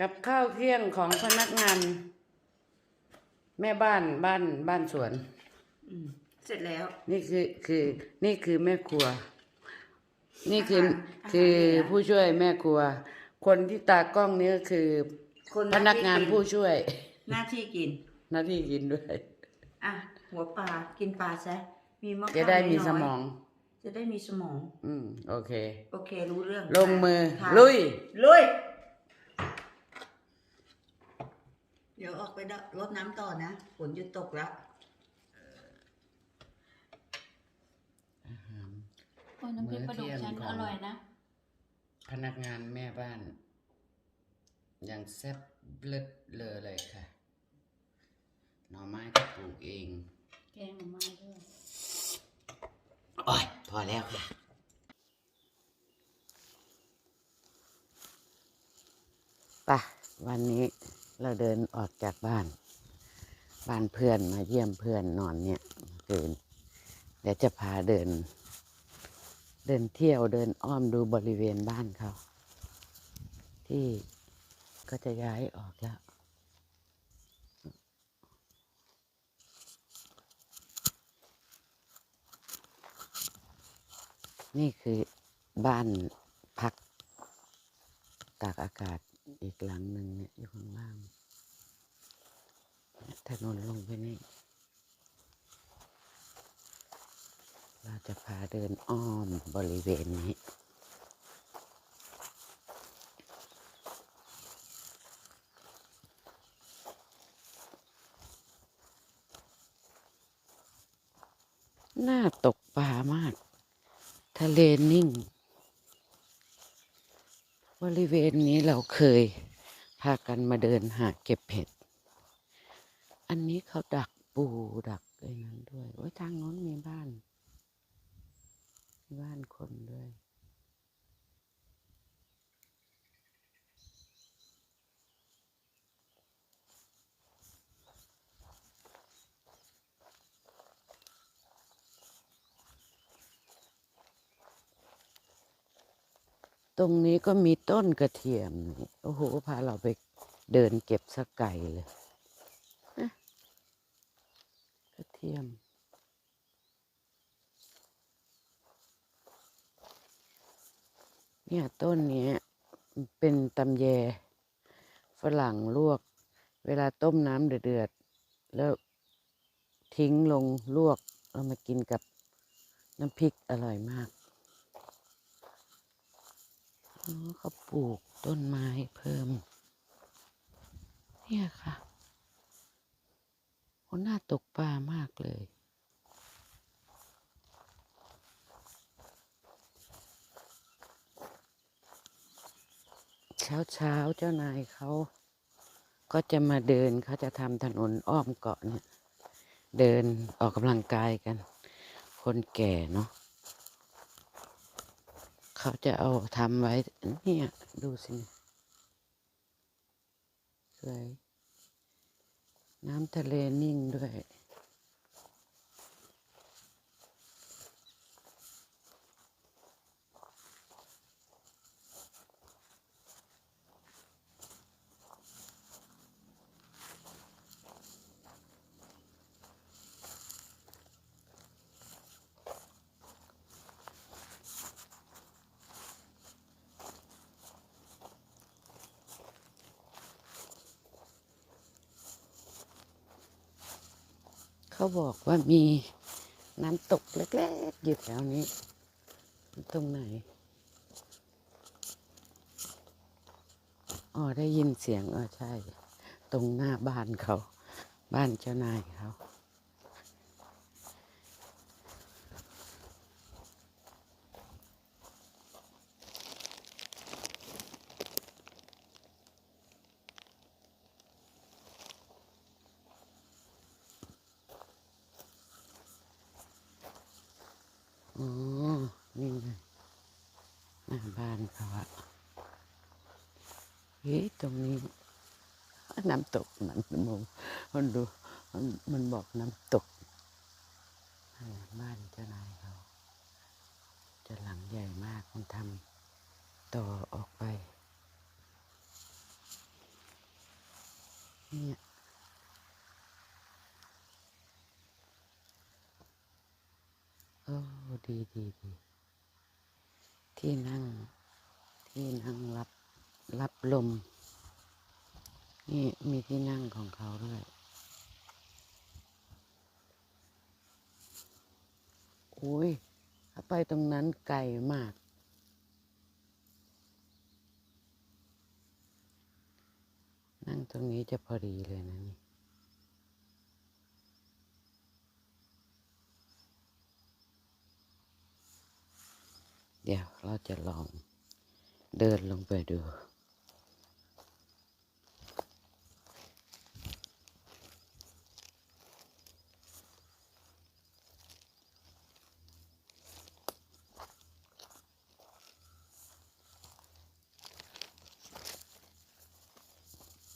กับข้าวเที่ยงของพนักงาน แม่บ้านบ้านบ้านสวนอืมเสร็จแล้ว นี่คือคือ นี่คือแม่ครัว นี่คืออาหารคืออาหารเหนือผู้ช่วยแม่ครัว คนที่ตากล้องนี้ก็คือคนพนักงานที่ผู้ช่วย หน้าที่กิน หน้าที่กินด้วย อะ หัวปลากินปลาซะ มีมะจะได้มีน้ยๆสมอง จะได้มีสมอง อืม โอเค โอเครู้เรื่องลงมือ ค่ะ ลุย ลุย เดี๋ยวออกไปรดน้ำต่อนะฝนหยุดตกแล้วโอ้ยน้ำพริกปลาดุกฉันมื้อเที่ยงของอร่อยนะ พนักงานแม่บ้านยังแซ่บเลิศเลอเลยค่ะ หน่อไม้ก็ปลูกเอง แกงหน่อไม้ด้วยโอ้ยพอแล้วค่ะปะวันนี้ เราเดินออกจากบ้าน บ้านเพื่อนมาเยี่ยมเพื่อนนอนเนี่ยเดินเดี๋ยวจะพาเดิน เดินเที่ยวเดินอ้อมดูบริเวณบ้านเขา ที่ก็จะย้ายออกแล้วนี่คือบ้านพักตากอากาศ อีกหลังหนึ่งเนี่ยอยู่ข้างล่างถนนลงไปนี่ เราจะพาเดินอ้อมบริเวณนี้ น่าตกปลามาก ทะเลนิ่ง บริเวณนี้เราเคยพากันมาเดินหาเก็บเห็ด อันนี้เขาดักปูดักไอ้นั้นด้วย โอ้ยทางโน้นมีบ้าน มีบ้านคนด้วย ตรงนี้ก็มีต้นกระเทียมนี่โอ้โหพาเราไปเดินเก็บสักไก่เลยกระเทียม เนี่ยต้นนี้เป็นตำแยฝรั่งลวก เวลาต้มน้ำเดือดๆแล้วทิ้งลงลวกเอามากินกับน้ำพริกอร่อยมาก เขาปลูกต้นไม้เพิ่ม เนี่ยค่ะโหน่าตกปลามากเลย เช้าเช้าเจ้านายเขาก็จะมาเดินเขาจะทำถนนอ้อมเกาะเนี่ย เดินออกกำลังกายกัน คนแก่เนาะ เขาจะเอาทำไว้ เนี่ย ดูสิสวยน้ำทะเลนิ่งด้วย เขาบอกว่ามีน้ำตกเล็กๆอยู่แถวนี้ ตรงไหน อ๋อ ได้ยินเสียงอ๋อใช่ ตรงหน้าบ้านเขา บ้านเจ้านายเขา อ๋อ นี่ไง หน้าบ้านเขาอะเฮ้ยตรงนี้น้ำตกมันมองมันดูมันมันบอกน้ำตกบ้านเจ้านายเขาจะหลังใหญ่มากมันทำต่อออกไป เนี่ยโอ้ดีดีดี ที่นั่ง ที่นั่งรับรับลม นี่มีที่นั่งของเขาด้วยอุ้ยถ้าไปตรงนั้นไกลมาก นั่งตรงนี้จะพอดีเลยนะนี่ เดี๋ยวเราจะลองเดินลงไปดู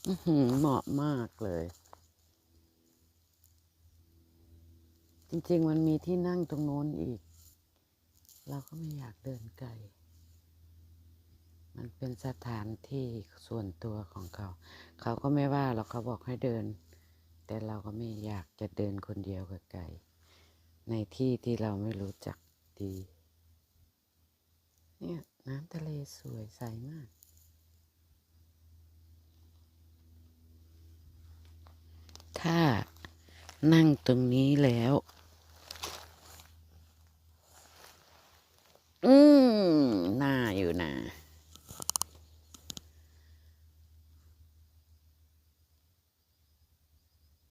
อื้อหือเหมาะมากเลย จริงๆมันมีที่นั่งตรงโน้นอีก เราก็ไม่อยากเดินไกล มันเป็นสถานที่ส่วนตัวของเขา เขาก็ไม่ว่าเราเขาบอกให้เดิน แต่เราก็ไม่อยากจะเดินคนเดียวกับไกล ในที่ที่เราไม่รู้จักดี เนี่ยน้ำทะเลสวยใสมากถ้านั่งตรงนี้แล้ว อืมน่าอยู่นะ